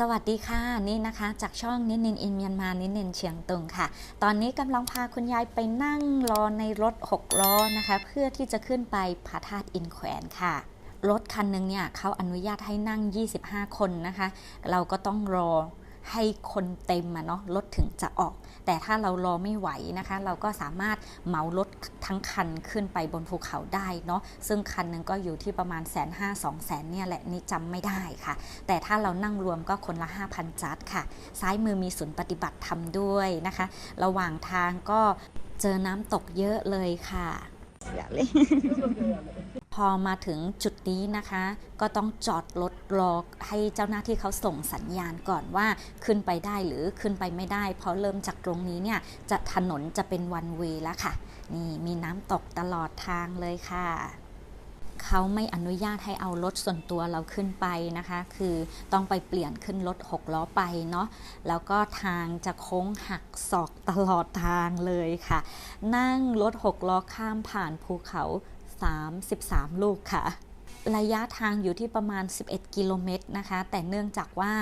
สวัสดีค่ะนี่นะคะ จากช่องนินนินอินเมียนมานินนินเชียงตุงค่ะ ตอนนี้กำลังพาคุณยายไปนั่งรอในรถ6ล้อนะคะ เพื่อที่จะขึ้นไปพระธาตุอินแขวนค่ะรถคันหนึ่งเนี่ยเขาอนุญาตให้นั่ง 25 คนนะคะ เราก็ต้องรอให้คนเต็มอะเนาะรถถึงจะออก แต่ถ้าเรารอไม่ไหวนะคะ เราก็สามารถเหมารถทั้งคันขึ้นไปบนภูเขาได้เนาะซึ่งคันหนึ่งก็อยู่ที่ประมาณแสนห้าสองแสนเนี่ยแหละนี่จำไม่ได้ค่ะ แต่ถ้าเรานั่งรวมก็คนละ 5,000 จัดค่ะ ซ้ายมือมีศูนย์ปฏิบัติธรรมด้วยนะคะ ระหว่างทางก็เจอน้ำตกเยอะเลยค่ะเสียเลย พอมาถึงจุดนี้นะคะ ก็ต้องจอดรถรอให้เจ้าหน้าที่เขาส่งสัญญาณก่อนว่าขึ้นไปได้หรือขึ้นไปไม่ได้ เพราะเริ่มจากตรงนี้เนี่ยจะถนนจะเป็นวันเวแล้วค่ะ นี่มีน้ำตกตลอดทางเลยค่ะ เขาไม่อนุญาตให้เอารถส่วนตัวเราขึ้นไปนะคะ คือต้องไปเปลี่ยนขึ้นรถ6ล้อไปเนาะแล้วก็ทางจะโค้งหักศอกตลอดทางเลยค่ะ นั่งรถ6ล้อข้ามผ่านภูเขา 33 ลูกค่ะระยะทางอยู่ที่ประมาณ 11 กิโลเมตรนะคะ แต่เนื่องจากว่า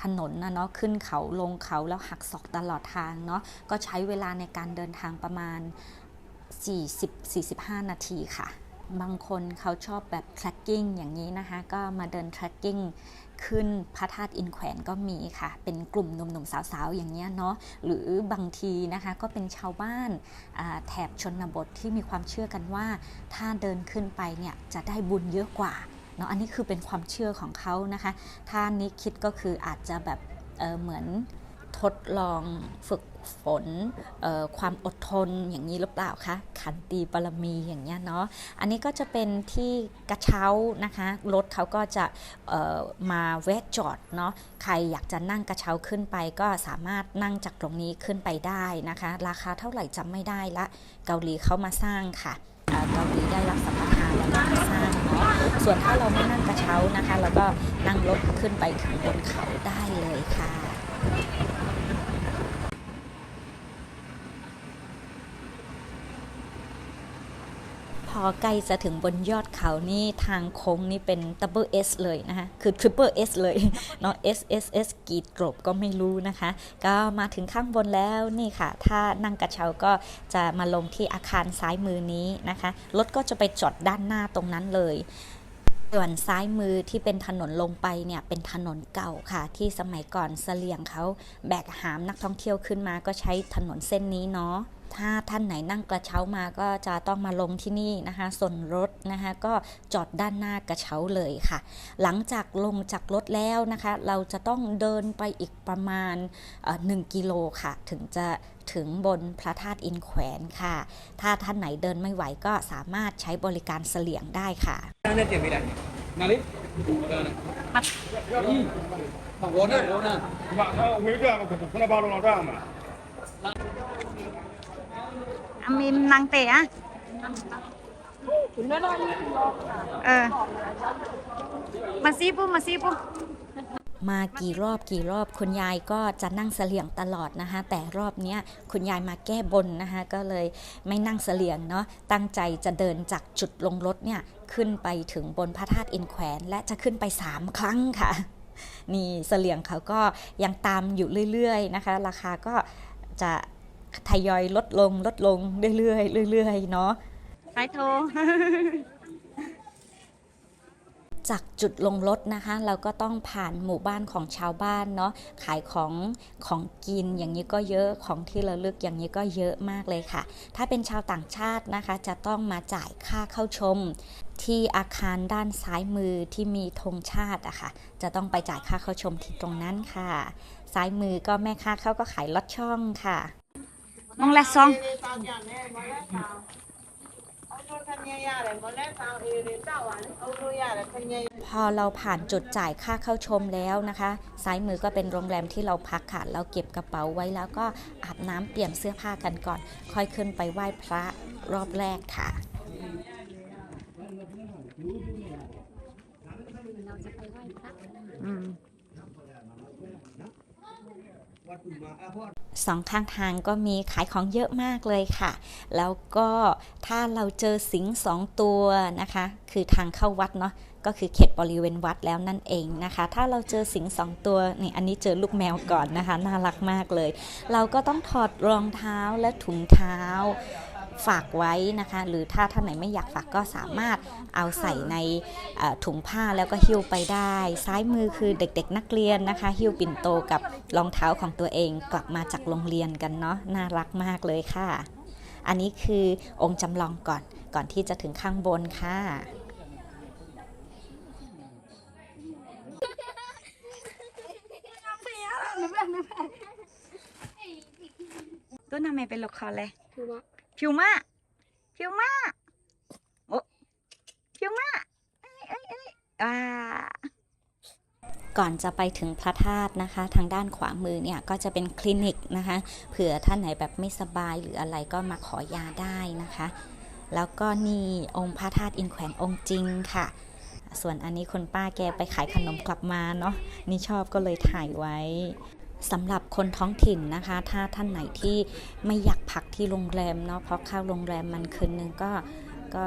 ถนนนะเนาะขึ้นเขาลงเขาแล้วหักศอกตลอดทางเนาะ ก็ใช้เวลาในการเดินทางประมาณ 40-45 นาทีค่ะ บางคนเขาชอบแบบ tracking อย่างนี้นะคะ ก็มาเดิน tracking ขึ้นพระธาตุอินแขวนก็มีค่ะ เป็นกลุ่มหนุ่มๆสาวๆ อย่างเงี้ยเนาะ หรือบางทีนะคะก็เป็นชาวบ้านาแถบชนบทที่มีความเชื่อกันว่า ถ้าเดินขึ้นไปเนี่ยจะได้บุญเยอะกว่าเนาะ อันนี้คือเป็นความเชื่อของเขานะคะ ถ้านิคิดก็คืออาจจะแบบเเหมือน ทดลองฝึกฝนความอดทนอย่างนี้หรือเปล่าคะขันตีปรมีอย่างเงี้ยเนาะอันนี้ก็จะเป็นที่กระเช้านะคะรถเขาก็จะมาแวะจอดเนาะใครอยากจะนั่งกระเช้าขึ้นไป ก็สามารถนั่งจากตรงนี้ขึ้นไปได้นะคะ ราคาเท่าไหร่จำไม่ได้ละ เกาหลีเขามาสร้างค่ะเกาหลีได้รับสัมปทานแล้วก็มาสร้างเนาะส่วนถ้าเราไม่นั่งกระเช้านะคะเราก็นั่งรถขึ้นไปถึงบนเขาได้เลยค่ะ อใกล้จะถึงบนยอดเขานี่ทางโค้งนี่เป็น double S เลยนะคะ คือ triple S เลยเนาะ S S S กรีดกรบก็ไม่รู้นะคะ ก็มาถึงข้างบนแล้วนี่ค่ะ ถ้านั่งกระเช้าก็จะมาลงที่อาคารซ้ายมือนี้นะคะ รถก็จะไปจอดด้านหน้าตรงนั้นเลยส่วนซ้ายมือที่เป็นถนนลงไปเนี่ยเป็นถนนเก่าค่ะ ที่สมัยก่อนเสลียงเขาแบกหามนักท่องเที่ยวขึ้นมาก็ใช้ถนนเส้นนี้เนาะ ถ้าท่านไหนนั่งกระเช้ามาก็จะต้องมาลงที่นี่นะคะ ส่วนรถนะคะก็จอดด้านหน้ากระเช้าเลยค่ะ หลังจากลงจากรถแล้วนะคะ เราจะต้องเดินไปอีกประมาณ 1 กิโลค่ะ ถึงจะถึงบนพระธาตุอินแขวนค่ะ ถ้าท่านไหนเดินไม่ไหวก็สามารถใช้บริการเสลียงได้ค่ะนาลิโรน่าโรน่าว่าเขาไม่ได้มาคุณพนักงานโรงแรมอะ มีนางเตะอะเออ มาซีปุ๊มาซีปุ๊มากี่รอบกี่รอบคุณยายก็จะนั่งเสลียงตลอดนะคะ แต่รอบเนี้ยคุณยายมาแก้บนนะคะก็เลยไม่นั่งเสลียงเนาะตั้งใจจะเดินจากจุดลงรถเนี่ยขึ้นไปถึงบนพระธาตุอินแขวน และจะขึ้นไป 3 ครั้งค่ะ นี่เสลียงเขาก็ยังตามอยู่เรื่อยๆนะคะ ราคาก็จะ ทยอยลดลงลดลงเรื่อยๆเรื่อยๆเนาะสายโทรจากจุดลงรถนะคะ เราก็ต้องผ่านหมู่บ้านของชาวบ้านเนาะขายของของกินอย่างนี้ก็เยอะของที่ระลึกอย่างนี้ก็เยอะมากเลยค่ะ ถ้าเป็นชาวต่างชาตินะคะ จะต้องมาจ่ายค่าเข้าชม ที่อาคารด้านซ้ายมือที่มีธงชาติอะค่ะ จะต้องไปจ่ายค่าเข้าชมที่ตรงนั้นค่ะ ซ้ายมือก็แม่ค้าเขาก็ขายลอดช่องค่ะ มองแลซอง พอเราผ่านจุดจ่ายค่าเข้าชมแล้วนะคะ ซ้ายมือก็เป็นโรงแรมที่เราพักค่ะ เราเก็บกระเป๋าไว้แล้วก็อาบน้ำเปลี่ยนเสื้อผ้ากันก่อน ค่อยขึ้นไปไหว้พระรอบแรกค่ะอืม สองข้างทางก็มีขายของเยอะมากเลยค่ะ แล้วก็ถ้าเราเจอสิงสองตัวนะคะ คือทางเข้าวัดเนาะ ก็คือเขตบริเวณวัดแล้วนั่นเองนะคะ ถ้าเราเจอสิงสองตัวนี่อันนี้เจอลูกแมวก่อนนะคะ น่ารักมากเลย เราก็ต้องถอดรองเท้าและถุงเท้า ฝากไว้นะคะ หรือถ้าท่านไหนไม่อยากฝากก็สามารถเอาใส่ในเอ่อถุงผ้าแล้วก็หิ้วไปได้ ซ้ายมือคือเด็กๆ นักเรียนนะคะ หิ้วปิ่นโตกับรองเท้าของตัวเองกลับมาจากโรงเรียนกันเนาะน่ารักมากเลยค่ะ อันนี้คือองค์จำลองก่อนก่อนที่จะถึงข้างบนค่ะต้นทำไมเป็นลูกคอเลย พิวมาพิวมาโอ้พิวมาเอ้ยเอ้ยเอ้ยอ่าก่อนจะไปถึงพระธาตุนะคะ ทางด้านขวามือเนี่ยก็จะเป็นคลินิกนะคะเผื่อท่านไหนแบบไม่สบายหรืออะไรก็มาขอยาได้นะคะ แล้วก็นี่องค์พระธาตุอินแขวนองค์จริงค่ะ ส่วนอันนี้คุณป้าแกไปขายขนมกลับมาเนาะนี่ชอบก็เลยถ่ายไว้สำหรับคนท้องถิ่นนะคะ ถ้าท่านไหนที่ไม่อยากพัก ที่โรงแรมเนาะเพราะค่าโรงแรมมันคืนนึงก็ก็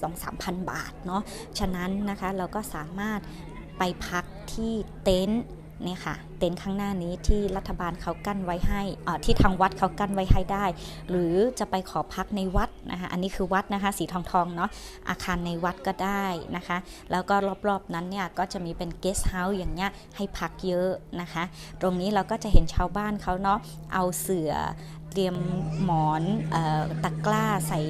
สองสามพันบาทเนาะฉะนั้นนะคะเราก็สามารถไปพักที่เต็นท์เนี่ยค่ะเต็นท์ข้างหน้านี้ที่รัฐบาลเขากั้นไว้ให้อ่อที่ทางวัดเขากั้นไว้ให้ได้ หรือจะไปขอพักในวัดนะคะอันนี้คือวัดนะคะสีทองทองเนาะอาคารในวัดก็ได้นะคะ แล้วก็รอบๆนั้นเนี่ยก็จะมีเป็นเกสต์เฮาส์อย่างเงี้ยให้พักเยอะนะคะ ตรงนี้เราก็จะเห็นชาวบ้านเขาเนาะเอาเสื่อ เตรียมหมอนออตะกร้าใส่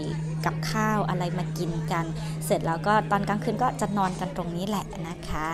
กับข้าวอะไรมากินกัน เสร็จแล้วก็ตอนกลางคืนก็จะนอนกันตรงนี้แหละนะคะ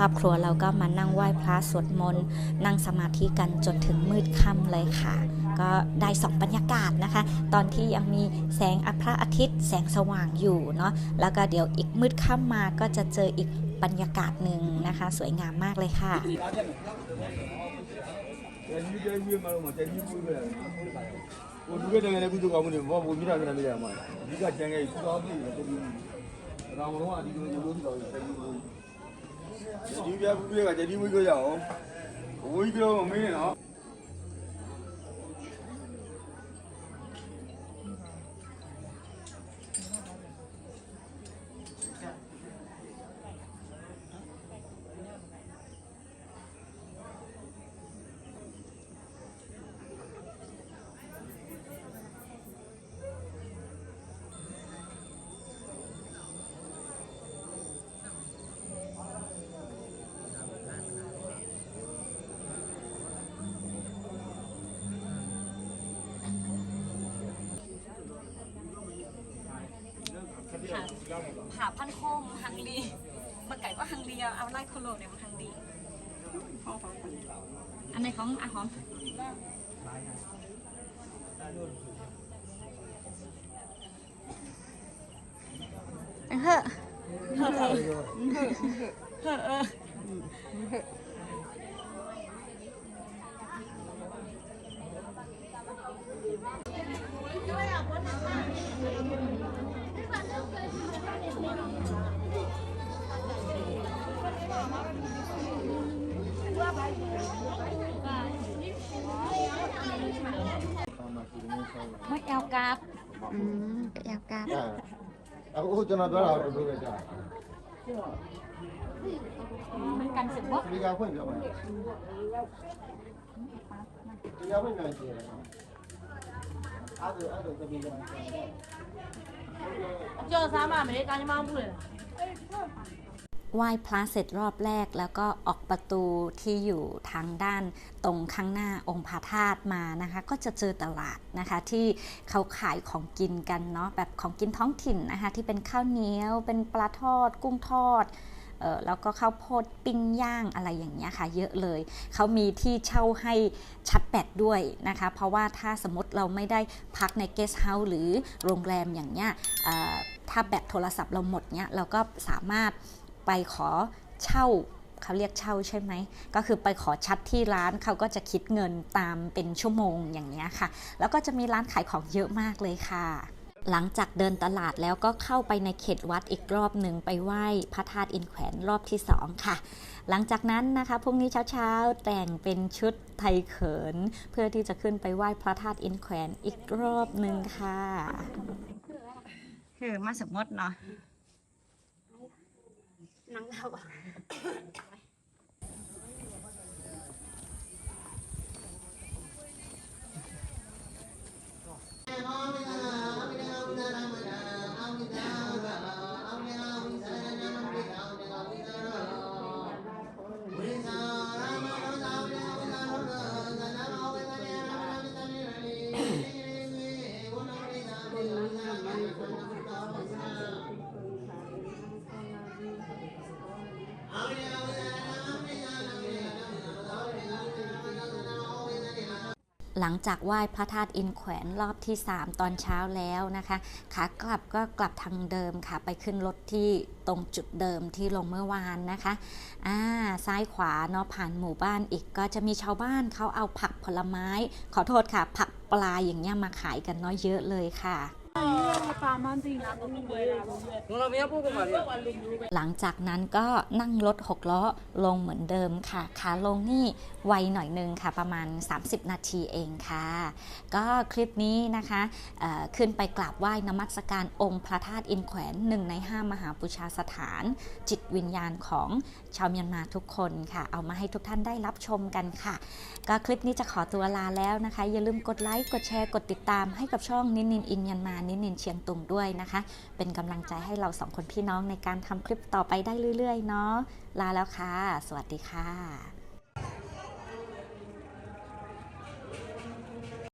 รอบครัวเราก็มานั่งไหว้พระสวดมนต์นั่งสมาธิกันจนถึงมืดค่ำเลยค่ะ ก็ได้สองบรรยากาศนะคะ ตอนที่ยังมีแสงพระอาทิตย์ แสงสว่างอยู่เนาะแล้วก็เดี๋ยวอีกมืดค่ำมาก็จะเจออีกบรรยากาศหนึ่งนะคะ สวยงามมากเลยค่ะဒီကြို ဒီပြဘူးပြကတတိဝိကရအောင်ဝိကရမမင်းနော် ผ่าพันโคมฮังดีมาไก่ว่าฮังดีเอาไล่โคโลเนี่ยมันฮังดีอันไหนของอาหอมเฮ้อไม่ อืมก็อยากกลับ အခုကျွန်တော်ပြောတာတော့ဘယ်လိုလဲကြာ มันกันสึกว่า ဒီကဖွင့်ပြောပါမယ်ဒီကဖွင့်ပြန်ကြည့်ရအောင်အဲ့ဒါအဲ့ဒါတပည့်က ကြော်စားမှမလေးကားညီမမှုလေ ไหว้พระเสร็จรอบแรก แล้วก็ออกประตูที่อยู่ทางด้านตรงข้างหน้าองค์พระธาตุมานะคะ ก็จะเจอตลาดนะคะ ที่เขาขายของกินกันเนาะแบบของกินท้องถิ่นนะคะ ที่เป็นข้าวเหนียวเป็นปลาทอด กุ้งทอดออแล้วก็ข้าวโพดปิ้งย่างอะไรอย่างเงี้ยค่ะ เยอะเลย เขามีที่เช่าให้ชัดแบตด้วยนะคะ เพราะว่าถ้าสมมติเราไม่ได้พักในเกสต์เฮาส์หรือโรงแรมอย่างเงี้ยถ้าแบตโทรศัพท์เราหมดเนี้ยเราก็สามารถ ไปขอเช่าเขาเรียกเช่าใช่ไหม ก็คือไปขอชัดที่ร้านเขาก็จะคิดเงินตามเป็นชั่วโมงอย่างเงี้ค่ะ แล้วก็จะมีร้านขายของเยอะมากเลยค่ะ หลังจากเดินตลาดแล้วก็เข้าไปในเขตวัดอีกรอบหนึ่งไปไหว้พระธาตุอินแขวนรอบที่สองค่ะ หลังจากนั้นนะคะพรุ่งนี้เช้าๆ แต่งเป็นชุดไทยเขิน เพื่อที่จะขึ้นไปไหว้พระธาตุอินแขวนอีกรอบหนึ่งค่ะ คือมาสมมติเนาะ นังเราอะ หลังจากไหว้พระธาตุอินแขวนรอบที่ 3 ตอนเช้าแล้วนะคะขากลับก็กลับทางเดิมค่ะ ไปขึ้นรถที่ตรงจุดเดิมที่ลงเมื่อวานนะคะอ่าซ้ายขวาเนาะผ่านหมู่บ้านอีกก็จะมีชาวบ้านเขาเอาผักผลไม้ ขอโทษค่ะ ผักปลาอย่างเงี้ยมาขายกันเนาะเยอะเลยค่ะ หลังจากนั้นก็นั่งรถหกล้อลงเหมือนเดิมค่ะ ขาลงนี่ไวหน่อยนึงค่ะ ประมาณ 30 นาทีเองค่ะ ก็คลิปนี้นะคะขึ้นไปกราบไหว้นมัสการองค์พระธาตุอินแขวนหนึ่งใน 5 มหาบูชาสถาน จิตวิญญาณของชาวเมียนมาทุกคนค่ะ เอามาให้ทุกท่านได้รับชมกันค่ะ ก็คลิปนี้จะขอตัวลาแล้วนะคะ อย่าลืมกดไลค์กดแชร์กดติดตามให้กับช่องนินนินอินเมียนมานินนินเชียงตุงด้วยนะคะ เป็นกำลังใจให้เราสองคนพี่น้องในการทำคลิปต่อไปได้เรื่อยๆเนาะลาแล้วค่ะ สวัสดีค่ะ